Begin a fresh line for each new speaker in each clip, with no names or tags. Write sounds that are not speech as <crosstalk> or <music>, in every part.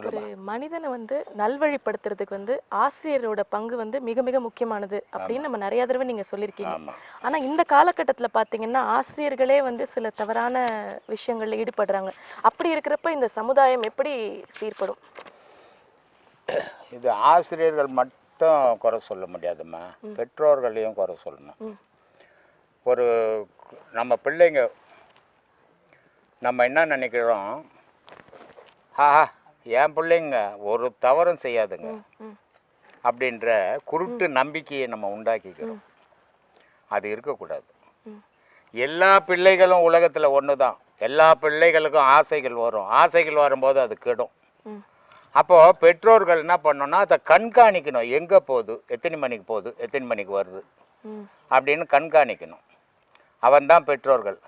ஒரு மனிதனை வந்து நல்வழிப்படுத்துறதுக்கு வந்து ஆசிரியரோட பங்கு வந்து மிக மிக முக்கியமானது அப்படின்னு நம்ம நிறைய தடவை நீங்க சொல்லியிருக்கீங்க. ஆனா இந்த காலகட்டத்துல பாத்தீங்கன்னா ஆசிரியர்களே வந்து சில தவறான விஷயங்கள்ல ஈடுபடுறாங்க. அப்படி இருக்கிறப்ப இந்த சமுதாயம் எப்படி சீர்படும்?
இது ஆசிரியர்கள் மட்டும் குறை சொல்ல முடியாதும்மா. பெற்றோர்களையும் குறை சொல்லணும். ஒரு நம்ம பிள்ளைங்க நம்ம என்ன நினைக்கிறோம்? ஆஹா என் பிள்ளைங்க ஒரு தவறும் செய்யாதுங்க. அப்படின்ற குருட்டு நம்பிக்கையை நம்ம உண்டாக்கிக்கிறோம். அது இருக்கக்கூடாது. எல்லா பிள்ளைகளும் உலகத்தில் ஒன்று தான் எல்லா பிள்ளைகளுக்கும் ஆசைகள் வரும். ஆசைகள் வரும்போது அது கெடும். அப்போது பெற்றோர்கள் என்ன பண்ணணும்னா அதை கண்காணிக்கணும். எங்கே போகுது? எத்தனை மணிக்கு போகுது? எத்தனை மணிக்கு வருது? அப்படின்னு கண்காணிக்கணும். அவன் தான் பெற்றோர்கள்.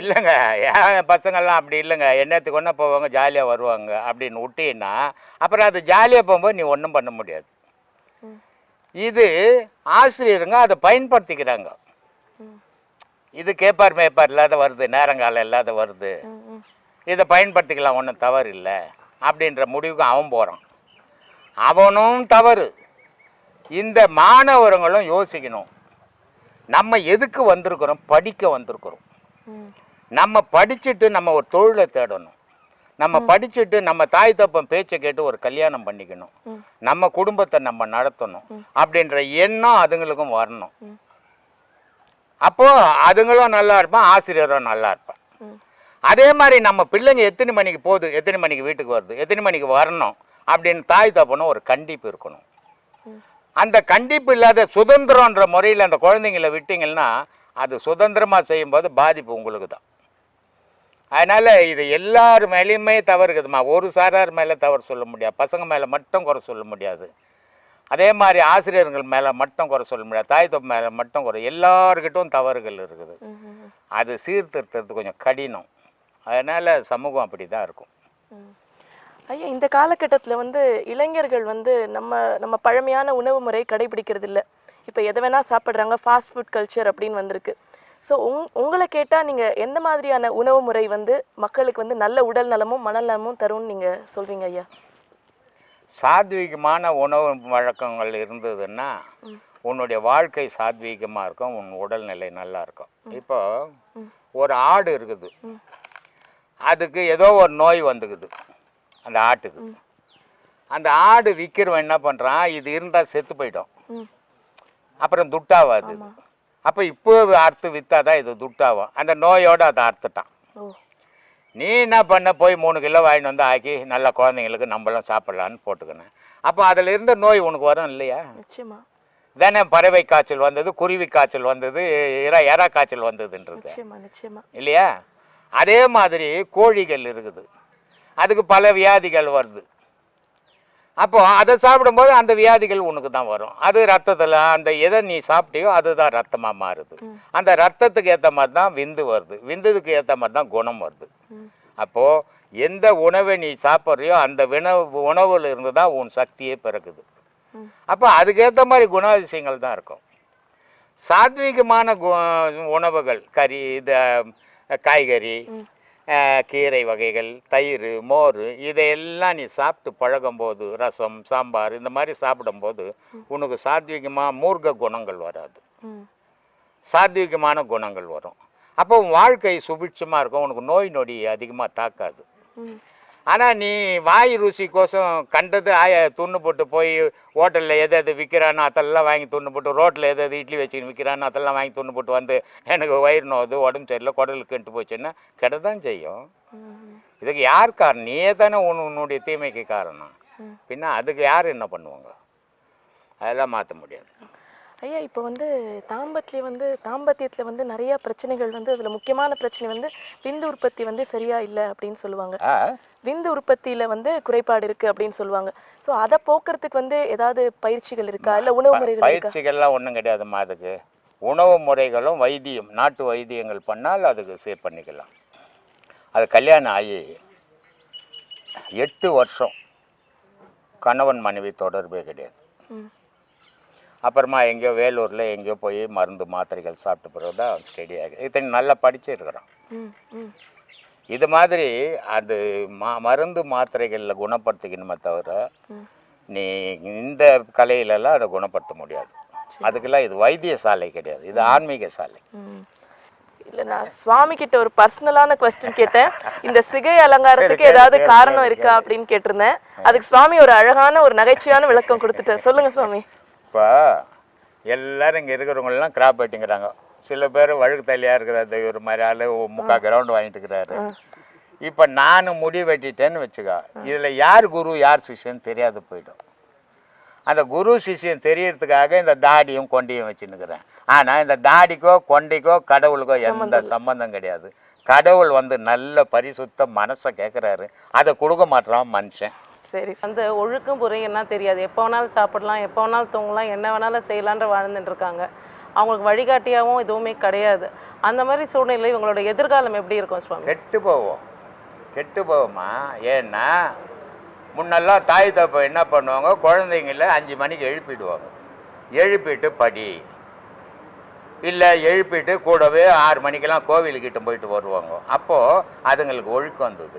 இல்லைங்க. என் பசங்கள்லாம் அப்படி இல்லைங்க. என்னத்துக்கு ஒன்றா போவாங்க ஜாலியாக வருவாங்க அப்படின்னு விட்டீங்கன்னா அப்புறம் அது ஜாலியாக போகும்போது நீ ஒன்றும் பண்ண முடியாது. இது ஆசிரியருங்க அதை பயன்படுத்திக்கிறாங்க. இது கேப்பார் மேப்பார் இல்லாத வருது நேரங்காலம் இல்லாத வருது. இதை பயன்படுத்திக்கலாம் ஒன்றும் தவறு இல்லை அப்படின்ற முடிவுக்கு அவன் போகிறான் அவனும் தவறு. இந்த மாணவர்களும் யோசிக்கணும். நம்ம எதுக்கு வந்திருக்கிறோம்? படிக்க வந்திருக்கிறோம். நம்ம படிச்சுட்டு நம்ம ஒரு தொழிலை தேடணும். நம்ம படிச்சுட்டு நம்ம தாய் தப்பன் பேச்சை கேட்டு ஒரு கல்யாணம் பண்ணிக்கணும். நம்ம குடும்பத்தை நம்ம நடத்தணும். அப்படின்ற எண்ணம் அதுங்களுக்கும் வரணும். அப்போ அதுங்களும் நல்லா இருப்பான் ஆசிரியரும் நல்லா இருப்பான். அதே மாதிரி நம்ம பிள்ளைங்க எத்தனை மணிக்கு போகுது எத்தனை மணிக்கு வீட்டுக்கு வருது எத்தனை மணிக்கு வரணும் அப்படின்னு தாய் தப்பனும் ஒரு கண்டிப்பு இருக்கணும். அந்த கண்டிப்பு இல்லாத சுதந்திரன்ற முறையில் அந்த குழந்தைங்கள விட்டீங்கன்னா அது சுதந்திரமாக செய்யும்போது பாதிப்பு உங்களுக்கு தான் அதனால் இது எல்லார் மேலேயுமே தவறு இருக்குதுமா ஒரு சாரார் மேலே தவறு சொல்ல முடியாது. பசங்க மேலே மட்டும் குறை சொல்ல முடியாது. அதே மாதிரி ஆசிரியர்கள் மேலே மட்டும் குறை சொல்ல முடியாது. தாய் தப்பு மேலே மட்டும் குறை. எல்லார்கிட்டும் தவறுகள் இருக்குது. அது சீர்திருத்தது கொஞ்சம் கடினம். அதனால் சமூகம் அப்படி தான் இருக்கும்.
ஐயா இந்த காலகட்டத்தில் வந்து இளைஞர்கள் வந்து நம்ம நம்ம பழமையான உணவு முறை கடைபிடிக்கிறது இல்ல இப்போ எதை வேணா சாப்பிட்றாங்க. ஃபாஸ்ட் ஃபுட் கல்ச்சர் அப்படின்னு வந்திருக்கு. ஸோ உங் உங்களை கேட்டால் நீங்கள் எந்த மாதிரியான உணவு முறை வந்து மக்களுக்கு வந்து நல்ல உடல் நலமும் மனநலமும் தரும்னு நீங்கள் சொல்வீங்க ஐயா?
சாத்வீகமான உணவு வழக்கங்கள் இருந்ததுன்னா உன்னுடைய வாழ்க்கை சாத்வீகமாக இருக்கும் உன் உடல்நிலை நல்லா இருக்கும். இப்போ. ஒரு ஆடு இருக்குது. அதுக்கு ஏதோ ஒரு நோய் வந்துக்குது. அந்த ஆட்டுக்கு. அந்த ஆடு விற்கிறவன் என்ன பண்ணுறான் இது இருந்தால் செத்து போயிடும். அப்புறம் துட்டாவாது. அப்போ இப்போ அறுத்து விற்றாதான் இது துட்டாகும். அந்த நோயோடு அதை அறுத்துட்டான். நீ என்ன பண்ண? போய் மூணு கிலோ வாங்கிட்டு வந்து ஆக்கி நல்லா குழந்தைங்களுக்கு நம்மளும் சாப்பிட்லான்னு போட்டுக்கினேன். அப்போ அதில் இருந்த நோய் உனக்கு வரும் இல்லையா?
நிச்சயமா.
தானே பறவை காய்ச்சல் வந்தது குருவி காய்ச்சல் வந்தது இறா எறா காய்ச்சல் வந்ததுன்றது. இல்லையா? அதே மாதிரி கோழிகள் இருக்குது. அதுக்கு பல வியாதிகள் வருது. அப்போ அதை சாப்பிடும்போது அந்த வியாதிகள் உனக்கு தான் வரும். அது ரத்தத்தில் அந்த எதை நீ சாப்பிட்டியோ அதுதான் ரத்தமாக மாறுது. அந்த ரத்தத்துக்கு ஏற்ற மாதிரி தான் விந்து வருது. விந்துக்கு ஏற்ற மாதிரி தான் குணம் வருது. அப்போது எந்த உணவை நீ சாப்பிட்றியோ அந்த உணவு உணவுல இருந்து தான் உன் சக்தியே பிறக்குது. அப்போ அதுக்கேற்ற மாதிரி குணாதிசயங்கள் தான் இருக்கும். சாத்வீகமான கு உணவுகள் கறி இது காய்கறி கீரை வகைகள் தயிர் மோர் இதையெல்லாம் நீ சாப்பிட்டு பழகும்போது ரசம் சாம்பார் இந்த மாதிரி சாப்பிடும்போது உனக்கு சாத்வீகமாக மூர்க்க குணங்கள் வராது. சாத்வீகமான குணங்கள் வரும். அப்போ வாழ்க்கை சுபிட்சமாக இருக்கும். உனக்கு நோய் நொடி அதிகமாக தாக்காது. ஆனால் நீ வாய் ருசிக்கோசம் கண்டது ஆய துண்ணு போட்டு போய் ஹோட்டலில் எது எது விற்கிறானோ அதெல்லாம் வாங்கி துண்ணு போட்டு ரோட்டில் எது எது இட்லி வச்சுன்னு விற்கிறானோ அதெல்லாம் வாங்கி துண்ணு போட்டு வந்து எனக்கு வயிறு நோவுது உடம்பு சரியில்லை குடலுக்கு கெட்டு போச்சுன்னா கெட தான் செய்யும் இதுக்கு யார் காரணம்? நீயே தானே உன் உன்னுடைய தீமைக்கு காரணம். பின்ன அதுக்கு யார் என்ன பண்ணுவாங்க? அதெல்லாம் மாற்ற முடியாது.
ஐயா இப்போ வந்து தாம்பத்தியம் வந்து தாம்பத்தியத்தில் வந்து நிறைய பிரச்சனைகள் வந்து அதில் முக்கியமான பிரச்சனை வந்து விந்து உற்பத்தி வந்து சரியா இல்லை அப்படின்னு சொல்லுவாங்க. விந்து உற்பத்தியில் வந்து குறைபாடு இருக்கு அப்படின்னு சொல்லுவாங்க. ஸோ அதை போக்குறதுக்கு வந்து ஏதாவது பயிற்சிகள் இருக்கா? இல்லை உணவு முறைகள்
பயிற்சிகள்லாம் ஒன்றும் கிடையாதும்மா அதுக்கு. உணவு முறைகளும் வைத்தியம் நாட்டு வைத்தியங்கள் பண்ணால் அதுக்கு சீர் பண்ணிக்கலாம். அது கல்யாணம் ஆகி எட்டு வருஷம் கணவன் மனைவி தொடர்பே கிடையாது. அப்புறமா எங்கேயோ வேலூரில் எங்கேயோ போய் மருந்து மாத்திரைகள் சாப்பிட்ட பிறகு தான் ஸ்டடி ஆகுது இத்தனை நல்லா படிச்சிருக்கிறான்
ம் ம்.
இது மாதிரி அது மா மருந்து மாத்திரைகளில் குணப்படுத்திக்கணுமே தவிர. நீ இந்த கலையிலலாம் அதை குணப்படுத்த முடியாது. அதுக்கெல்லாம் இது வைத்தியசாலை கிடையாது. இது ஆன்மீக சாலை.
இல்ல நான் சுவாமி கிட்ட ஒரு பர்சனலான கொஸ்டின் கேட்டேன். இந்த சிகை அலங்காரத்துக்கு ஏதாவது காரணம் இருக்கா அப்படின்னு கேட்டிருந்தேன். அதுக்கு சுவாமி ஒரு அழகான ஒரு நகைச்சுவையான விளக்கம் கொடுத்துட்டார். சொல்லுங்க சுவாமி.
இப்போ எல்லாரும் இங்கே இருக்கிறவங்கலாம் கிராப் வெட்டிங்கிறாங்க. சில பேர் வழுக்கு தள்ளியாக இருக்குது அது ஒரு மாதிரி ஆள் முக்கால் கிரவுண்டு வாங்கிட்டு இருக்கிறாரு. இப்போ நான் முடி வெட்டிட்டேன்னு வச்சுக்கோ இதில் யார் குரு யார் சிஷ்யன்னு தெரியாது போயிடும். அந்த குரு சிஷ்யன் தெரியறதுக்காக இந்த தாடியும் கொண்டையும் வச்சுன்னுக்கிறேன். ஆனால் இந்த தாடிக்கோ கொண்டைக்கோ கடவுளுக்கோ எந்த சம்பந்தம் கிடையாது. கடவுள் வந்து நல்ல பரிசுத்த மனசை கேட்குறாரு அதை கொடுக்க மாட்டான் மனுஷன்.
சரி
அந்த ஒழுக்கம் முறை என்ன தெரியாது. எப்போ வேணாலும் சாப்பிடலாம் எப்போ வேணாலும் தூங்கலாம் என்ன வேணாலும் செய்யலான்ற வாழ்ந்துட்டு இருக்காங்க. அவங்களுக்கு வழிகாட்டியாகவும் எதுவுமே கிடையாது. அந்த மாதிரி சூழ்நிலை இவங்களோட எதிர்காலம் எப்படி இருக்கும் சுவாமி?
கெட்டு போவோம். கெட்டு போவோமா? ஏன்னா முன்னெல்லாம் தாய் தப்ப என்ன பண்ணுவாங்க? குழந்தைங்கள அஞ்சு மணிக்கு எழுப்பிடுவாங்க. எழுப்பிட்டு படி. இல்லை எழுப்பிட்டு கூடவே ஆறு மணிக்கெல்லாம் கோவிலுக்கிட்ட போயிட்டு வருவாங்க. அப்போது அதுங்களுக்கு ஒழுக்கம் வந்தது.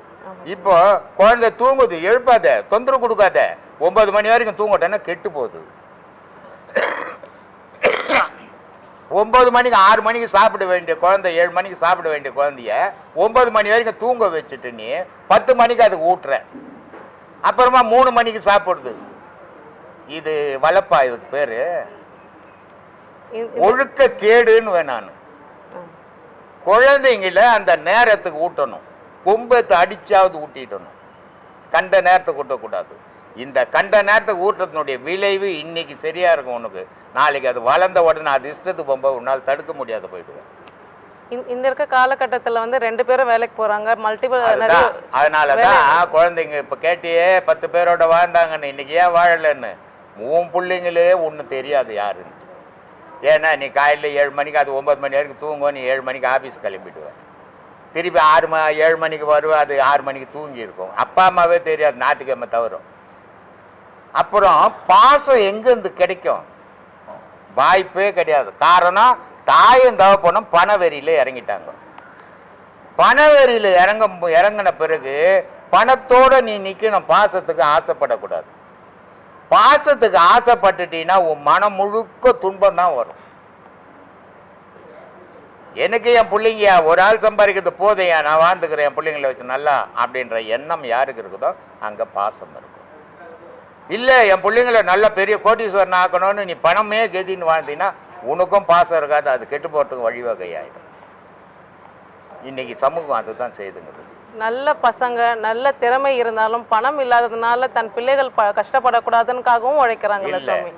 இப்போ குழந்தை தூங்குது எழுப்பாத தொந்தரவு கொடுக்காத ஒன்பது மணி வரைக்கும் தூங்கட்டேன்னா கெட்டு போகுது. ஒன்பது மணிக்கு ஆறு மணிக்கு சாப்பிட வேண்டிய குழந்தை ஏழு மணிக்கு சாப்பிட வேண்டிய குழந்தைய ஒன்பது மணி வரைக்கும் தூங்க வச்சுட்டு நீ பத்து மணிக்கு அதுக்கு ஊட்டுற. அப்புறமா மூணு மணிக்கு சாப்பிடுது. இது வளப்பா இதுக்கு பேரு? ஒழுக்க கேடுன்னு
ம்.
குழந்தைங்கள அந்த நேரத்துக்கு ஊட்டணும். கொம்பத்தை அடிச்சாவது ஊட்டிடணும் கண்ட நேரத்துக்கு ஊட்டக்கூடாது இந்த கண்ட நேரத்துக்கு ஊட்டத்தினுடைய விளைவு இன்னைக்கு சரியா இருக்கும் உனக்கு. நாளைக்கு அது வளர்ந்த உடனே அது இஷ்டத்துக்கு போகும்போது உன்னால் தடுக்க முடியாத போயிடுவேன்.
இந்த- இருக்க காலகட்டத்தில் வந்து ரெண்டு பேரும் வேலைக்கு போறாங்க. மல்டிபிள்
அதனால தான் குழந்தைங்க இப்போ கேட்டியே பத்து பேரோட வாழ்ந்தாங்கன்னு. இன்னைக்கு ஏன் வாழலைன்னு? உன் பிள்ளைங்களே ஒன்றும் தெரியாது யாருன்னு. ஏன்னா நீ காலையில் ஏழு மணிக்கு அது ஒம்பது மணி வரைக்கும் தூங்கும் நீ ஏழு மணிக்கு ஆஃபீஸ் கிளம்பிடுவேன் திருப்பி ஆறு ம ஏழு மணிக்கு வருவேன் அது ஆறு மணிக்கு தூங்கி இருக்கும். அப்பா அம்மாவே தெரியாது ஞாயிற்றுக்கிழமை தவறும். அப்புறம் பாசம் எங்கேருந்து கிடைக்கும்? வாய்ப்பே கிடையாது. காரணம் தாயும் தகப்பனும் பணவெறியில் இறங்கிட்டாங்க. பணவெறியில் இறங்க இறங்கின பிறகு பணத்தோட நீ நிற்கணும் பாசத்துக்கு ஆசைப்படக்கூடாது. பாசத்துக்கு ஆசைப்பட்டுட்டீங்கன்னா உன் மனம் முழுக்க துன்பம் தான் வரும். எனக்கு என் பிள்ளைங்க ஒரு ஆள் சம்பாதிக்கிறது போதையா? நான் வாழ்ந்துக்கிறேன் என் பிள்ளைங்களை வச்சு நல்லா அப்படின்ற எண்ணம் யாருக்கு இருக்குதோ அங்கே பாசம் இருக்கும். இல்லை என் பிள்ளைங்கள நல்ல பெரிய கோட்டீஸ்வரன் ஆக்கணும்னு நீ பணமே கெதின்னு வாழ்ந்தீங்கன்னா உனக்கும் பாசம் இருக்காது அது கெட்டு போகிறதுக்கு வழிவகையாயிடும் இன்னைக்கு சமூகம் அதுதான் செய்துங்கிறது
நல்ல பசங்க நல்ல திறமை இருந்தாலும் பணம் இல்லாததுனால தன் பிள்ளைகள் கஷ்டப்படக்கூடாதுன்னுக்காகவும் சுவாமி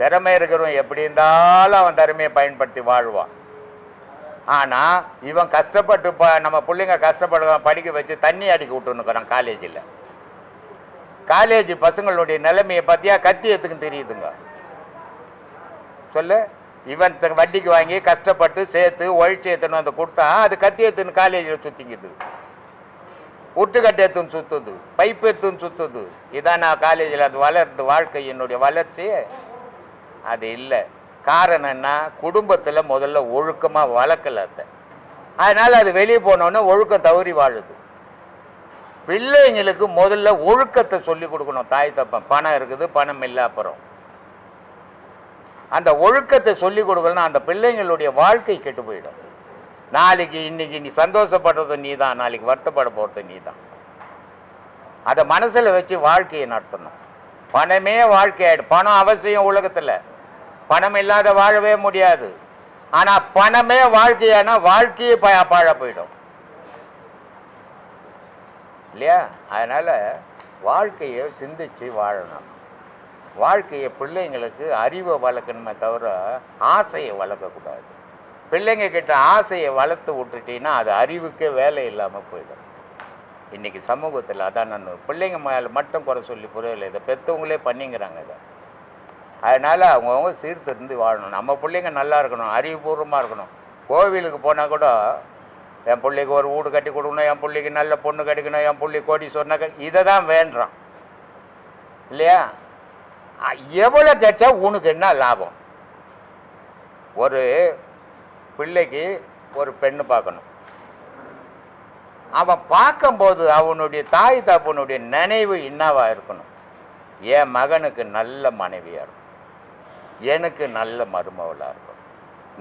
திறமை இருக்கிறவன் எப்படி இருந்தாலும் அவன் திறமையை பயன்படுத்தி வாழ்வான். ஆனால் இவன் கஷ்டப்பட்டு நம்ம பிள்ளைங்க கஷ்டப்படுற படிக்க வச்சு தண்ணி அடிக்க விட்டுன்னுக்குறான் காலேஜில். காலேஜ் பசங்களுடைய நிலைமையை பார்த்தியா? கத்தி எத்துக்கும் தெரியுதுங்க. சொல்லு. இவன் வட்டிக்கு வாங்கி கஷ்டப்பட்டு சேர்த்து ஒழிச்சு ஏற்றுன்னு வந்து கொடுத்தா அது கத்தி ஏற்றுன்னு காலேஜில் சுற்றிக்குது ஒட்டுக்கட்டை எடுத்துன்னு சுற்றுது பைப் எடுத்துன்னு சுற்றுது இதான் நான் காலேஜில் அது வளருது வாழ்க்கையினுடைய வளர்ச்சி. அது இல்லை. காரணம் குடும்பத்தில் முதல்ல ஒழுக்கமாக வளர்க்கல அதை அதனால் அது வெளியே போனோன்னே ஒழுக்கம் தவறி வாழுது. பிள்ளைங்களுக்கு முதல்ல ஒழுக்கத்தை சொல்லி கொடுக்கணும் தாய் தப்பன் பணம் இருக்குது பணம் இல்லை அப்புறம். அந்த ஒழுக்கத்தை சொல்லி கொடுக்கலன்னா அந்த பிள்ளைங்களுடைய வாழ்க்கை கெட்டு போயிடும். நாளைக்கு இன்னைக்கு நீ சந்தோஷப்படுறது நீ தான் நாளைக்கு வருத்தப்பட போகிறது நீ தான் அதை மனசில் வச்சு வாழ்க்கையை நடத்தணும். பணமே வாழ்க்கையாயிடும் பணம் அவசியம் உலகத்தில். பணம் இல்லாத வாழவே முடியாது. ஆனால் பணமே வாழ்க்கையானா வாழ்க்கையே ப பாழ போயிடும். இல்லையா? அதனால் வாழ்க்கையை சிந்திச்சு வாழணும். வாழ்க்கையை பிள்ளைங்களுக்கு அறிவை வளர்க்கணுமே தவிர ஆசையை வளர்க்கக்கூடாது. பிள்ளைங்க கிட்ட ஆசையை வளர்த்து விட்டுட்டீங்கன்னா அது அறிவுக்கே வேலை இல்லாமல் போயிடும். இன்னைக்கு சமூகத்தில் அதான் நான் பிள்ளைங்க மேலே மட்டும் குறை சொல்லி புரியலை. இதை பெற்றவங்களே பண்ணிங்கிறாங்க இதை. அதனால் அவங்கவுங்க சீர்திருந்து வாழணும். நம்ம பிள்ளைங்க நல்லா இருக்கணும் அறிவுபூர்வமாக இருக்கணும். கோவிலுக்கு போனால் கூட என் பிள்ளைக்கு ஒரு வீடு கட்டி கொடுக்கணும் என் பிள்ளைக்கு நல்ல பொண்ணு கிடைக்கணும் என் பிள்ளை கோடி சொன்ன இதை தான் வேண்டுறான் இல்லையா எவ்வளோ கிடைச்சா உனக்கு என்ன லாபம்? ஒரு பிள்ளைக்கு ஒரு பெண்ணு பார்க்கணும். அவன் பார்க்கும்போது அவனுடைய தாய் தப்பனுடைய நினைவு என்னவா இருக்கணும். என் மகனுக்கு நல்ல மனைவியாக இருக்கும் எனக்கு நல்ல மருமவளாக இருக்கும்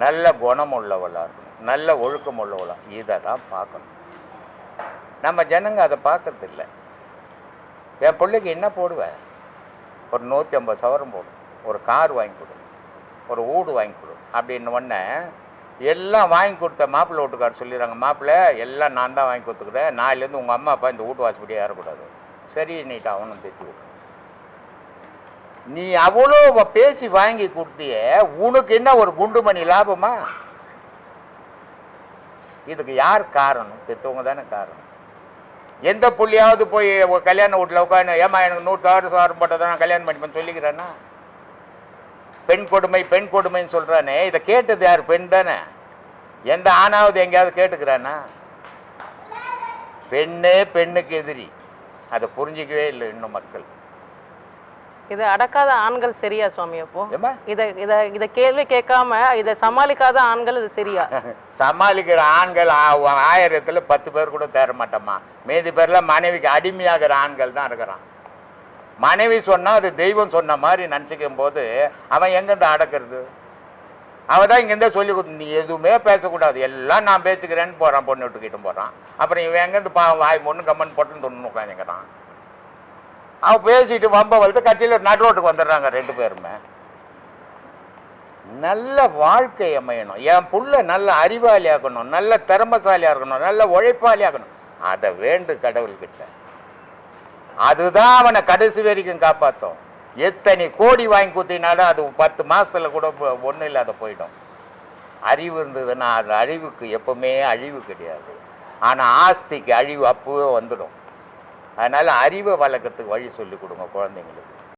நல்ல குணம் உள்ளவளாக இருக்கணும். நல்ல ஒழுக்கம் உள்ளவளாக இதை தான் பார்க்கணும். நம்ம ஜனங்க அதை பார்க்கறது என் பிள்ளைக்கு என்ன போடுவேன் ஒரு நூற்றி ஐம்பது சவரம் போடும் ஒரு கார் வாங்கி கொடு. ஒரு வீடு வாங்கி கொடு. அப்படின்னு ஒன்று எல்லாம் வாங்கி கொடுத்த மாப்பிள்ளை வீட்டுக்காரர் சொல்லிடுறாங்க மாப்பிள்ளை எல்லாம் நான் தான் வாங்கி கொடுத்துக்கிறேன். நாளிலேருந்து உங்கள் அம்மா அப்பா இந்த வீட்டு வாசப்படியாக ஏறக்கூடாது. சரி நீட்டு அவனும் தைச்சி விட்டு நீ அவ்வளோ பேசி வாங்கி கொடுத்தியே உனக்கு என்ன ஒரு குண்டுமணி லாபமா? இதுக்கு யார் காரணம்? பெற்றவங்க தானே காரணம். எந்த புள்ளியாவது போய் கல்யாண வீட்டில் உட்காந்து ஏமா எனக்கு நூறு சவரம் சவரம் போட்டதான் கல்யாணம் பண்ணி சொல்லிக்கிறேன்னா? பெண் கொடுமை பெண் கொடுமைன்னு சொல்கிறானே இதை கேட்டது யார்? பெண் தானே? எந்த ஆணாவது எங்கேயாவது கேட்டுக்கிறானா? பெண்ணே பெண்ணுக்கு எதிரி. அதை புரிஞ்சிக்கவே இல்லை இன்னும் மக்கள்.
இதை அடக்காத ஆண்கள் சரியா சுவாமி அப்போ? இதை இதை இதை கேள்வி கேட்காம இதை சமாளிக்காத ஆண்கள் இது சரியா? <laughs>
சமாளிக்கிற ஆண்கள் ஆயிரத்துல பத்து பேர் கூட தேர மாட்டோமா மீதி பேர்ல மனைவிக்கு அடிமையாகிற ஆண்கள் தான் இருக்கிறான். மனைவி சொன்னால் அது தெய்வம் சொன்ன மாதிரி நினச்சிக்கும் போது அவன் எங்கேருந்து அடக்கிறது? அவன் தான் இங்கேருந்து சொல்லி கொடுத்து நீ எதுவுமே பேசக்கூடாது. எல்லாம் நான் பேசிக்கிறேன்னு போகிறான் பொண்ணு விட்டுக்கிட்டு போகிறான் அப்புறம் இவன் எங்கேருந்து பா வாய் பொண்ணு கம்மன் போட்டுன்னு தொண்ணு உட்காந்துக்கிறான். அவன் பேசிட்டு வம்ப வளர்த்து கட்சியில் நடு ரோட்டுக்கு வந்துடுறாங்க ரெண்டு பேருமே. நல்ல வாழ்க்கை அமையணும். என் புள்ள நல்ல அறிவாளியாகணும் நல்ல திறமசாலியாக இருக்கணும். நல்ல உழைப்பாளியாகணும் அதை வேண்டு கடவுள்கிட்ட. அதுதான் அவனை கடைசி வரைக்கும் காப்பாற்றும் எத்தனை கோடி வாங்கி குத்தினாலும் அது பத்து மாதத்தில் கூட ஒன்றும் இல்லாத போயிடும். அறிவு இருந்ததுன்னா அது அழிவுக்கு எப்பவுமே அழிவு கிடையாது. ஆனால் ஆஸ்திக்கு அழிவு அப்பவே வந்துடும். அதனால் அறிவை வளர்க்கறதுக்கு வழி சொல்லி கொடுங்க குழந்தைங்களுக்கு.